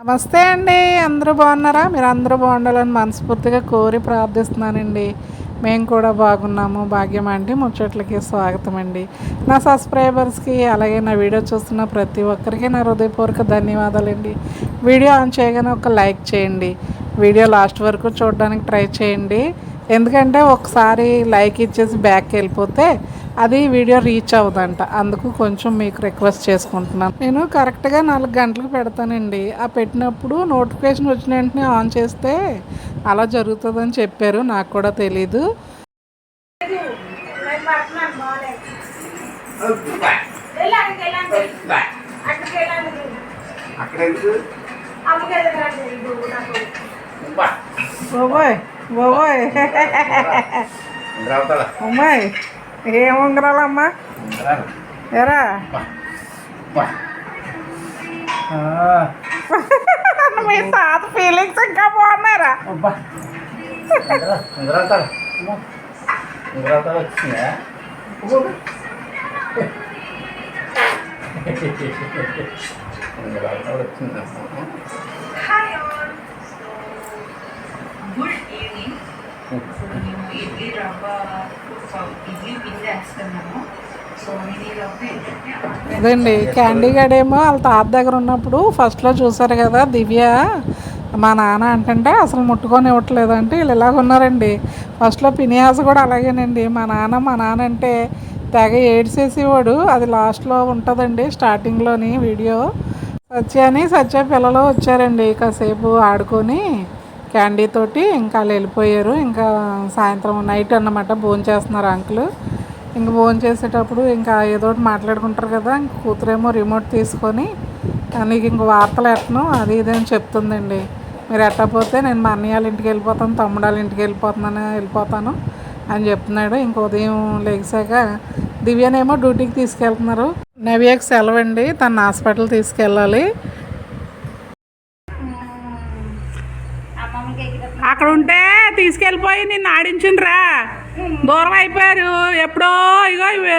నమస్తే అండి అందరూ బాగున్నారా? మీరు అందరూ బాగుండాలని మనస్ఫూర్తిగా కోరి ప్రార్థిస్తున్నానండి. మేము కూడా బాగున్నాము భాగ్యం అంటే ముచ్చట్లకి స్వాగతం అండి. నా సబ్స్క్రైబర్స్కి అలాగే నా వీడియో చూస్తున్న ప్రతి ఒక్కరికి నా హృదయపూర్వక ధన్యవాదాలండి. వీడియో ఆన్ చేయగానే ఒక లైక్ చేయండి. వీడియో లాస్ట్ వరకు చూడడానికి ట్రై చేయండి. ఎందుకంటే ఒకసారి లైక్ ఇచ్చేసి బ్యాక్కి వెళ్ళిపోతే అది వీడియో రీచ్ అవ్వదంట. అందుకు కొంచెం మీకు రిక్వెస్ట్ చేసుకుంటున్నాను. నేను కరెక్ట్గా నాలుగు గంటలకు పెడతానండి. ఆ పెట్టినప్పుడు నోటిఫికేషన్ వచ్చిన వెంటనే ఆన్ చేస్తే అలా జరుగుతుందని చెప్పారు. నాకు కూడా తెలీదు. బాబోయ్ బాబోయ్. అవుతాడా? అమ్మాయి ఏం ఉంగరాలమ్మా? ఉంగరా. ఎరా మీ తాత ఫీలింగ్స్ ఇంకా బాగున్నారా? గుడ్ ఈవినింగ్ ఇడ్లీ రవ్వ ఇడ్లీ పిండి వేస్తున్నాము. అదండి క్యాండీ గడేమో వాళ్ళ తాత దగ్గర ఉన్నప్పుడు ఫస్ట్లో చూసారు కదా దివ్య మా నాన్న అంటుంటే అసలు ముట్టుకొని ఇవ్వట్లేదు అంటే వీళ్ళు ఇలాగ ఉన్నారండి. ఫస్ట్లో పినియాస్ కూడా అలాగేనండి. మా నాన్న మా నాన్న అంటే తెగ ఏడ్చేసేవాడు. అది లాస్ట్లో ఉంటుందండి స్టార్టింగ్లోని వీడియో. సత్య అని సత్య పిల్లలు వచ్చారండి కాసేపు ఆడుకొని. క్యాండీ తోటి ఇంకా వాళ్ళు వెళ్ళిపోయారు. ఇంకా సాయంత్రం నైట్ అన్నమాట భోజనం చేస్తున్నారు అంకుల్. ఇంక భోజనం చేసేటప్పుడు ఇంకా ఏదో ఒకటి మాట్లాడుకుంటారు కదా ఇంక కూతురేమో రిమోట్ తీసుకొని నీకు ఇంక వార్తలు ఎట్టను అది ఇది అని చెప్తుందండి. మీరు ఎట్టపోతే నేను మా అన్నయ్య వాళ్ళ ఇంటికి వెళ్ళిపోతాను తమ్ముడు వాళ్ళ ఇంటికి వెళ్ళిపోతున్నాను వెళ్ళిపోతాను అని చెప్తున్నాడు. ఇంక ఉదయం లేచాక దివ్యనేమో డ్యూటీకి తీసుకెళ్తున్నారు. నవ్యకి సెలవు అండి తన హాస్పిటల్ తీసుకెళ్ళాలి. అక్కడ ఉంటే తీసుకెళ్ళిపోయి నిన్ను ఆడించిండ్రా. దూరం అయిపోయారు. ఎప్పుడో ఇగో ఇవి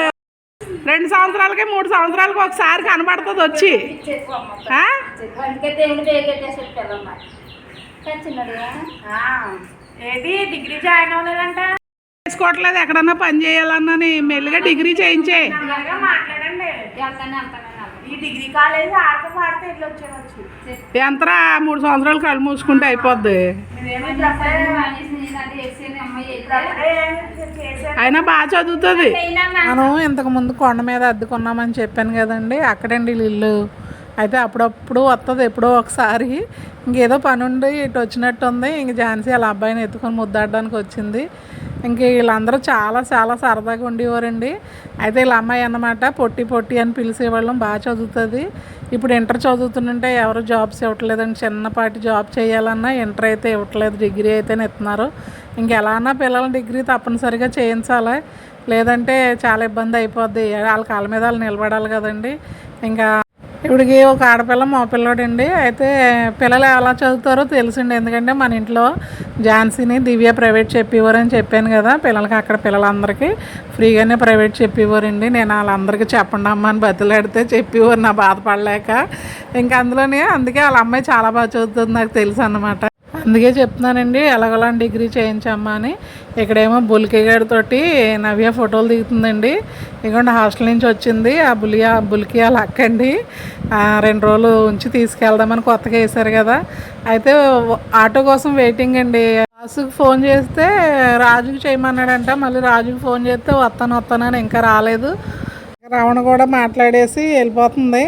రెండు సంవత్సరాలకి మూడు సంవత్సరాలకి ఒకసారి కనబడుతుంది వచ్చి. ఏది? డిగ్రీ జాయిన్ అవ్వలేదంట. చేసుకోవట్లేదు. ఎక్కడన్నా పని చేయాలన్నా మెల్లిగా డిగ్రీ చేయించే. మాట్లాడండి. ఈ డిగ్రీ కాలేజ్ ఆడతా పాడితే ఇట్లా వచ్చేవచ్చు ఎంతరా? మూడు సంవత్సరాలు కళ్ళు మూసుకుంటే అయిపోద్ది. అయినా బాగా చదువుతుంది. మనం ఇంతకు ముందు కొండ మీద అద్దుకున్నామని చెప్పాను కదండి అక్కడండి ఇల్లు. అయితే అప్పుడప్పుడు వస్తుంది ఎప్పుడో ఒకసారి. ఇంకేదో పని ఉండి ఇటు వచ్చినట్టు ఉంది ఇంక ఝాన్సీ వాళ్ళ అబ్బాయిని ఎత్తుకొని ముద్దాడడానికి వచ్చింది. ఇంక వీళ్ళందరూ చాలా చాలా సరదాగా ఉండేవారండి. అయితే వీళ్ళ అమ్మాయి అన్నమాట పొట్టి పొట్టి అని పిలిచేవాళ్ళం బాగా చదువుతుంది. ఇప్పుడు ఇంటర్ చదువుతుంటే ఎవరు జాబ్స్ ఇవ్వట్లేదండి. చిన్నపాటి జాబ్ చేయాలన్నా ఇంటర్ అయితే ఇవ్వట్లేదు డిగ్రీ అయితేనే ఇస్తున్నారు ఇంకెలానా పిల్లల డిగ్రీ తప్పనిసరిగా చేయించాలి. లేదంటే చాలా ఇబ్బంది అయిపోద్ది. వాళ్ళ కాళ్ళ మీద వాళ్ళు నిలబడాలి కదండి. ఇంకా ఇప్పటికి ఒక ఆడపిల్ల మా పిల్లోడండి. అయితే పిల్లలు ఎలా చదువుతారో తెలిసిండి. ఎందుకంటే మన ఇంట్లో ఝాన్సీని దివ్య ప్రైవేట్ చెప్పేవారు అని చెప్పాను కదా. పిల్లలకి అక్కడ పిల్లలందరికీ ఫ్రీగానే ప్రైవేట్ చెప్పేవారండి. నేను వాళ్ళందరికీ చెప్పండి అమ్మ అని బతిలాడితే చెప్పేవారు నా బాధపడలేక. ఇంకా అందులోనే అందుకే వాళ్ళ అమ్మాయి చాలా బాగా చదువుతుంది నాకు తెలుసు అన్నమాట అందుకే చెప్తున్నానండి ఎలాగోలా డిగ్రీ చేయించమ్మా అని. ఇక్కడేమో బుల్కిగాడితోటి నవ్య ఫోటోలు దిగుతుందండి. ఇదిగోండి హాస్టల్ నుంచి వచ్చింది. ఆ బులియా బుల్కి వాళ్ళ అక్కండి. రెండు రోజులు ఉంచి తీసుకెళ్దామని కొత్తగా వేశారు కదా. అయితే ఆటో కోసం వెయిటింగ్ అండి. రాజుకు ఫోన్ చేస్తే రాజుకు చేయమన్నాడంట. మళ్ళీ రాజుకు ఫోన్ చేస్తే వస్తాను వస్తానని ఇంకా రాలేదు. రావణ కూడా మాట్లాడేసి వెళ్ళిపోతుంది.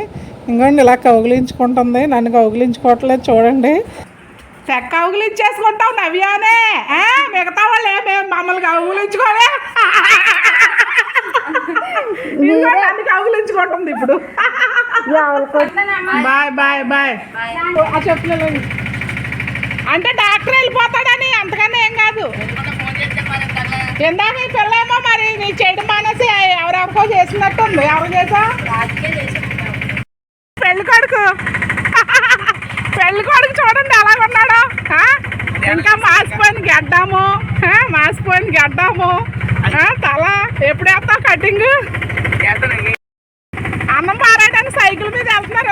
ఇంకోండి ఇలా కౌగిలించుకుంటుంది. నన్ను కౌగిలించుకోవట్లేదు చూడండి. తెక్క కౌగిలించేసుకుంటావు నవ్యానే? మిగతా వాళ్ళు ఏమే మమ్మల్ని కౌగిలించుకోలే నన్ను కౌగిలించుకుంటుంది ఇప్పుడు. Bye bye bye. ఆ చెప్పులు అంటే డాక్టర్ వెళ్ళిపోతాడని అంతకన్నా ఏం కాదు. ఇందాక ఈ పిల్లేమో మరి నీ చేయడం మానేసి ఎవరెవరికో చేసినట్టుంది. ఎవరు చేసా? పెళ్ళి కొడుకు. పెళ్ళి కొడుకు చూడండి? ఇంకా మాసిపోయిన గడ్డాము. ఆ? మాసిపోయిన గడ్డాము. తల ఎప్పుడు వేస్తావు కటింగ్? అన్నం పారాయడానికి సైకిల్ మీద వెళ్తున్నాడు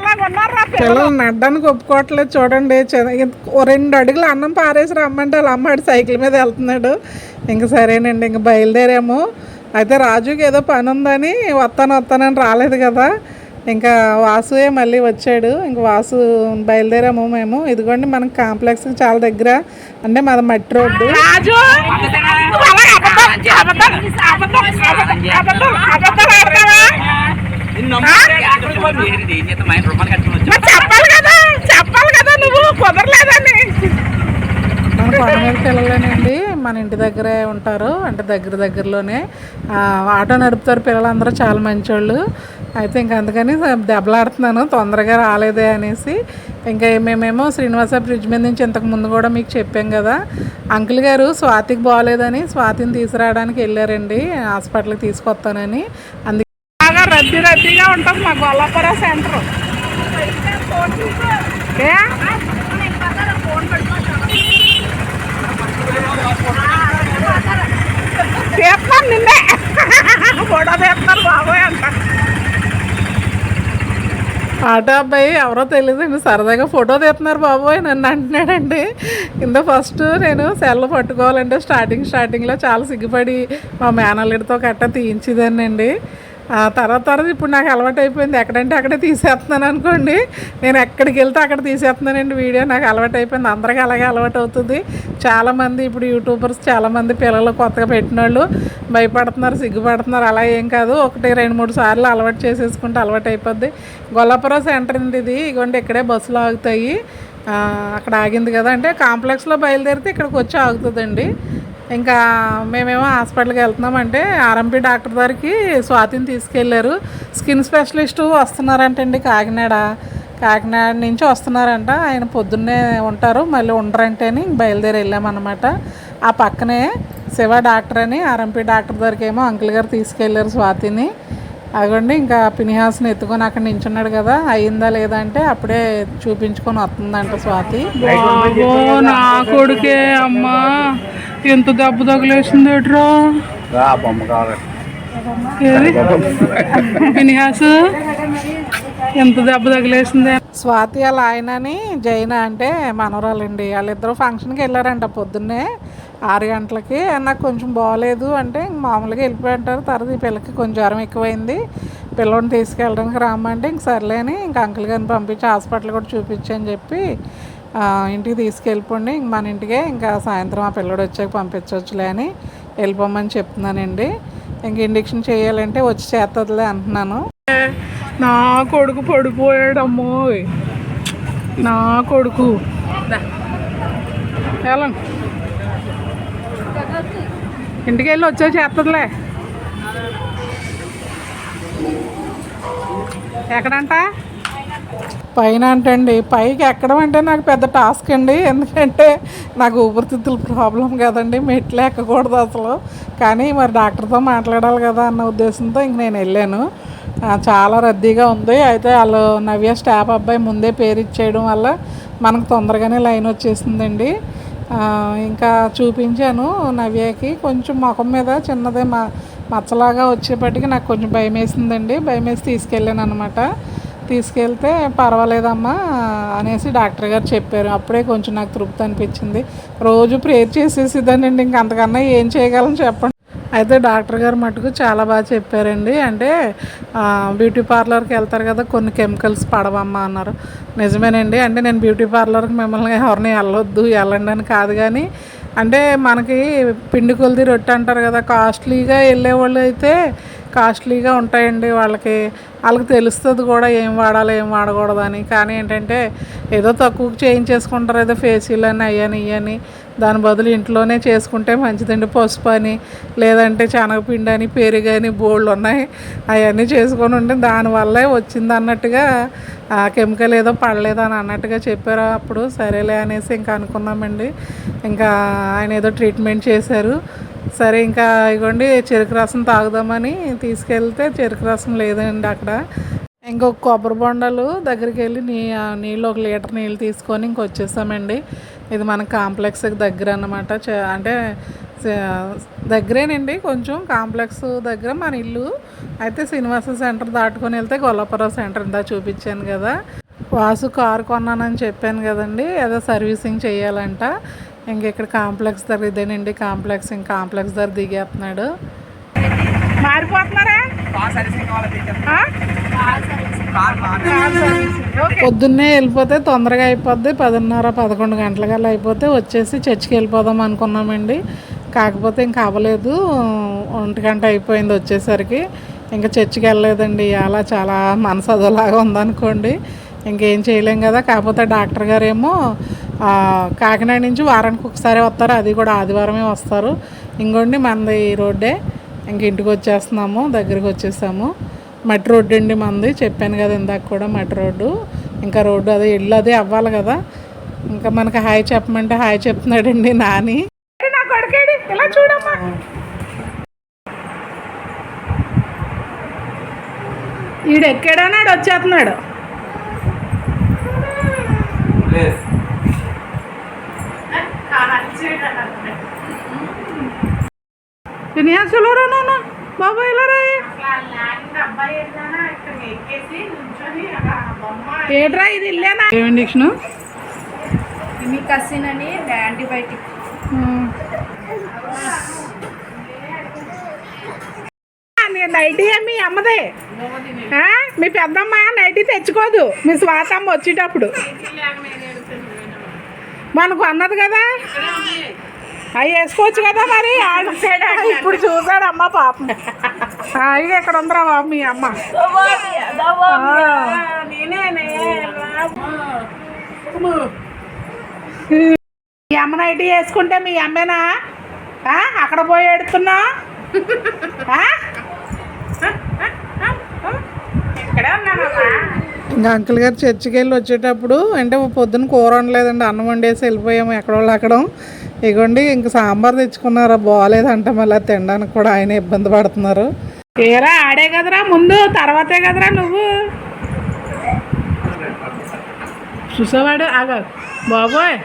పిల్లలు. నడ్డానికి ఒప్పుకోవట్లేదు చూడండి. ఓ రెండు అడుగులు అన్నం పారేసి రమ్మంటే వాళ్ళ అమ్మాడు సైకిల్ మీద వెళ్తున్నాడు. ఇంక సరేనండి ఇంక బయలుదేరాము. అయితే రాజుకి ఏదో పని ఉందని వస్తాను వస్తానని రాలేదు కదా. ఇంకా వాసుయే మళ్ళీ వచ్చాడు. ఇంక వాసు బయలుదేరాము మేము. ఇదిగోండి మనకి కాంప్లెక్స్ చాలా దగ్గర. అంటే మాది మట్టి రోడ్డు. చెప్పాలి కదా చెప్పాలి కదా నువ్వు కుదరలేదని. మన కొండ మీదకి వెళ్ళలేనండి. మన ఇంటి దగ్గరే ఉంటారు. అంటే దగ్గర దగ్గరలోనే. ఆటో నడుపుతారు పిల్లలందరూ చాలా మంచోళ్ళు. అయితే ఇంక అందుకని దెబ్బలాడుతున్నాను. తొందరగా రాలేదే అనేసి. ఇంకా మేమేమో శ్రీనివాస బ్రిడ్జ్ మీద నుంచి ఇంతకు ముందు కూడా మీకు చెప్పాం కదా. అంకుల్ గారు స్వాతికి బాగాలేదని స్వాతిని తీసుకురావడానికి వెళ్ళారండి. హాస్పిటల్కి తీసుకొస్తానని. అందుకే బాగా రద్దీ రద్దీగా ఉంటుంది మా గొల్లపుర సెంటర్. ఏ? తీస్తున్నాను నిన్నే ఫోటో తీస్తున్నారు బాబోయ్ అంట ఆటో అబ్బాయి ఎవరో తెలియదండి. సరదాగా ఫోటో తీస్తున్నారు బాబోయ్ నన్ను అంటున్నాడండి. కింద ఫస్ట్ నేను సెల్ పట్టుకోవాలంటే స్టార్టింగ్ స్టార్టింగ్లో చాలా సిగ్గుపడి మా మేనల్లుడితో కట్ట తీయించేదానండి అండి తర్వాత తర్వాత ఇప్పుడు నాకు అలవాటు అయిపోయింది. ఎక్కడంటే అక్కడే తీసేస్తున్నాను అనుకోండి. నేను ఎక్కడికి వెళ్తే అక్కడ తీసేస్తున్నానండి వీడియో. నాకు అలవాటు అయిపోయింది. అందరికీ అలాగే అలవాటు అవుతుంది. చాలామంది ఇప్పుడు యూట్యూబర్స్ చాలామంది పిల్లలు కొత్తగా పెట్టిన వాళ్ళు భయపడుతున్నారు సిగ్గుపడుతున్నారు. అలా ఏం కాదు. ఒకటి రెండు మూడు సార్లు అలవాటు చేసేసుకుంటే అలవాటు అయిపోద్ది. గొల్లపురం సెంటర్ ఉంది ఇది. ఇగోండి ఇక్కడే బస్సులు ఆగుతాయి. అక్కడ ఆగింది కదా అంటే కాంప్లెక్స్లో బయలుదేరితే ఇక్కడికి వచ్చి ఆగుతుందండి. ఇంకా మేమేమో హాస్పిటల్కి వెళ్తున్నామంటే ఆర్ఎంపీ డాక్టర్ గారికి స్వాతిని తీసుకెళ్ళారు. స్కిన్ స్పెషలిస్టు వస్తున్నారంటండి కాకినాడ. కాకినాడ నుంచి వస్తున్నారంట. ఆయన పొద్దున్నే ఉంటారు మళ్ళీ ఉండరంటేని బయలుదేరి వెళ్ళామన్నమాట. ఆ పక్కనే శివ డాక్టర్ అని ఆర్ఎంపీ డాక్టర్ దగ్గరికి ఏమో అంకుల్ గారు తీసుకెళ్ళారు స్వాతిని. అదిగోండి ఇంకా పినిహాస్ని ఎత్తుకొని అక్కడ నించున్నాడు కదా అయిందా లేదా అంటే అప్పుడే చూపించుకొని వస్తుందంట స్వాతి. నా కొడుకే అమ్మా ఎంత దెబ్బ తగిలేసింది పినిహాస్ ఎంత దెబ్బ తగిలేసింది? స్వాతి వాళ్ళ ఆయనని జైన అంటే మనవరాలండి. వాళ్ళిద్దరూ ఫంక్షన్కి వెళ్ళారంట పొద్దున్నే. ఆరు గంటలకి నాకు కొంచెం బాగోలేదు అంటే ఇంక మామూలుగా వెళ్ళిపోయింటారు తర్వాత ఈ పిల్లకి కొంచెం జ్వరం ఎక్కువైంది. పిల్లని తీసుకెళ్ళడానికి రామంటే ఇంక సర్లే అని ఇంక అంకుల్ గారిని పంపించి హాస్పిటల్ కూడా చూపించని చెప్పి ఆ, ఇంటికి తీసుకెళ్ళిపోండి. ఇంక మన ఇంటికే ఇంకా సాయంత్రం ఆ పిల్లడు వచ్చాక పంపించవచ్చులే అని వెళ్ళిపోమని చెప్తున్నానండి. ఇంక ఇండక్షన్ చేయాలంటే వచ్చి చేస్తుందిలే అంటున్నాను. నా కొడుకు పడిపోయాడమ్మో. నా కొడుకు. వెళ్ళండి. ఇంటికి వెళ్ళి వచ్చే చేస్తుందిలే ఎక్కడంట? పైన అంటండి. పైకి ఎక్కడం అంటే నాకు పెద్ద టాస్క్ అండి. ఎందుకంటే నాకు ఊపిరితిత్తుల ప్రాబ్లం కదండి. మెట్లు ఎక్కకూడదు అసలు. కానీ మరి డాక్టర్తో మాట్లాడాలి కదా అన్న ఉద్దేశంతో ఇంక నేను వెళ్ళాను. చాలా రద్దీగా ఉంది. అయితే వాళ్ళు నవ్య స్టాఫ్ అబ్బాయి ముందే పేరు ఇచ్చేయడం వల్ల మనకు తొందరగానే లైన్ వచ్చేసిందండి. ఇంకా చూపించాను నవ్యకి. కొంచెం ముఖం మీద చిన్నదే మా మచ్చలాగా వచ్చేపటికి నాకు కొంచెం భయం వేసిందండి భయం వేసి తీసుకెళ్ళాను అనమాట తీసుకెళ్తే పర్వాలేదమ్మా అనేసి డాక్టర్ గారు చెప్పారు. అప్పుడే కొంచెం నాకు తృప్తి అనిపించింది. రోజు ప్రేర్ చేసేసిదానండి ఇంకంతకన్నా ఏం చేయగలను చెప్పండి. అయితే డాక్టర్ గారు మటుకు చాలా బాగా చెప్పారండి. అంటే బ్యూటీ పార్లర్కి వెళ్తారు కదా కొన్ని కెమికల్స్ పడవమ్మా అన్నారు. నిజమేనండి. అంటే నేను బ్యూటీ పార్లర్కి మిమ్మల్ని ఎవరిని వెళ్ళొద్దు వెళ్ళండి అని కాదు కానీ అంటే మనకి పిండి కొలిది రొట్టె అంటారు కదా కాస్ట్లీగా వెళ్ళేవాళ్ళు అయితే కాస్ట్లీగా ఉంటాయండి వాళ్ళకి. వాళ్ళకి తెలుస్తుంది కూడా ఏం వాడాలి ఏం వాడకూడదు అని కానీ ఏంటంటే ఏదో తక్కువకి చేయించేసుకుంటారు ఏదో ఫేషియల్ అని అయ్యని ఇయ్యని. దాని బదులు ఇంట్లోనే చేసుకుంటే మంచిదండి. పసుపు అని లేదంటే శనగపిండి అని పెరుగు అని బోళ్ళు ఉన్నాయి. అవన్నీ చేసుకొని ఉంటే దానివల్లే వచ్చింది అన్నట్టుగా ఆ కెమికల్ ఏదో పడలేదు అని అన్నట్టుగా చెప్పారు. అప్పుడు సరేలే అనేసి ఇంకా అనుకున్నామండి. ఇంకా ఆయన ఏదో ట్రీట్మెంట్ చేశారు. సరే ఇంకా ఇగోండి చెరుకు రసం తాగుదామని తీసుకెళ్తే చెరుకు రసం లేదండి అక్కడ. ఇంకొక కొబ్బరి బొండలు దగ్గరికి వెళ్ళి నీ ఆ నీళ్ళు ఒక లీటర్ నీళ్ళు తీసుకొని ఇంకొచ్చేసామండి. ఇది మన కాంప్లెక్స్కి దగ్గర అన్నమాట. చే- అంటే దగ్గరేనండి కొంచెం కాంప్లెక్స్ దగ్గర మన ఇల్లు. అయితే శ్రీనివాస సెంటర్ దాటుకొని వెళ్తే గొల్లపురం సెంటర్ ఇందా చూపించాను కదా. వాసు కారు కొన్నానని చెప్పాను కదండి. ఏదో సర్వీసింగ్ చేయాలంట. ఇంక ఇక్కడ కాంప్లెక్స్ దగ్గర ఇదేనండి కాంప్లెక్స్. ఇంక కాంప్లెక్స్ దగ్గర దిగేస్తున్నాడు. మారిపోతున్నారా పొద్దున్నే వెళ్ళిపోతే తొందరగా అయిపోద్ది. పదిన్నర పదకొండు గంటలకల్లా అయిపోతే వచ్చేసి చర్చికి వెళ్ళిపోదాం అనుకున్నామండి. కాకపోతే ఇంకా అవ్వలేదు. ఒంటి గంట అయిపోయింది వచ్చేసరికి. ఇంకా చర్చికి వెళ్ళలేదండి. అలా చాలా మనసు అదోలాగా ఉందనుకోండి. ఇంకేం చేయలేం కదా. కాకపోతే డాక్టర్ గారేమో కాకినాడ నుంచి వారానికి ఒకసారి వస్తారు. అది కూడా ఆదివారమే వస్తారు. ఇంకోండి మనది ఈ రోడ్డే. ఇంక ఇంటికి వచ్చేస్తున్నాము దగ్గరికి వచ్చేసాము. మట్టి రోడ్డు అండి మనది చెప్పాను కదా ఇందాక కూడా మట్టి రోడ్డు. ఇంకా రోడ్డు అదే ఇల్లు అదే అవ్వాలి కదా. ఇంకా మనకి హాయ్ చెప్పమంటే హాయ్ చెప్తున్నాడండి నాని. నా కొడుకేడి ఇలా చూడమ్మా. ఈడు ఎక్కాడన్నాడు వచ్చేస్తున్నాడు? లేదు. వినియాసులరా నాన్న? బాబా ఇలా ఏట్రా ఇది ఇల్లేనా? ఏమండి ఇష్ను మీ కసిన్ అని యాంటీబయాటిక్ నైటీ మీ అమ్మదే? ఆ? మీ పెద్దమ్మ నైటీ తెచ్చుకోదు. మీ స్వాతమ్మ వచ్చేటప్పుడు. మనకు అన్నది కదా? అవి వేసుకోవచ్చు కదా మరి. ఆడ- ఇప్పుడు చూసాడు అమ్మ పాపం. ఇక ఎక్కడ ఉందిరా బాబు మీ అమ్మ? మీ అమ్మ నైటీ వేసుకుంటే మీ అమ్మేనా? అక్కడ పోయి ఎడుతున్నా ఇంకా అంకుల్ గారు చర్చికి వెళ్ళి వచ్చేటప్పుడు అంటే పొద్దున్న కూర వండలేదండి అన్నం వండేసి వెళ్ళిపోయాము ఎక్కడోళ్ళు అక్కడ. ఇగోండి ఇంక సాంబార్ తెచ్చుకున్నారా బాగాలేదంట మళ్ళీ తినడానికి కూడా ఆయన ఇబ్బంది పడుతున్నారు. ఏరా ఆడే కదరా ముందు తర్వాతే కదరా నువ్వు? చూసావాడు? ఆగా. బాబోయ్.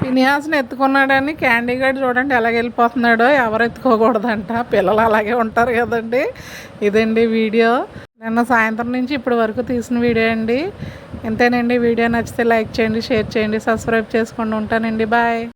పినిహాస్ని ఎత్తుకున్నాడని క్యాండీ గడ్ చూడండి ఎలాగ వెళ్ళిపోతున్నాడో ఎవరు ఎత్తుకోకూడదంట. పిల్లలు అలాగే ఉంటారు కదండి. ఇదండి వీడియో. నిన్న సాయంత్రం నుంచి ఇప్పటి వరకు తీసిన వీడియో అండి. ఇంతేనండి. వీడియో నచ్చితే లైక్ చేయండి షేర్ చేయండి సబ్స్క్రైబ్ చేసుకోండి. ఉంటానండి. బాయ్.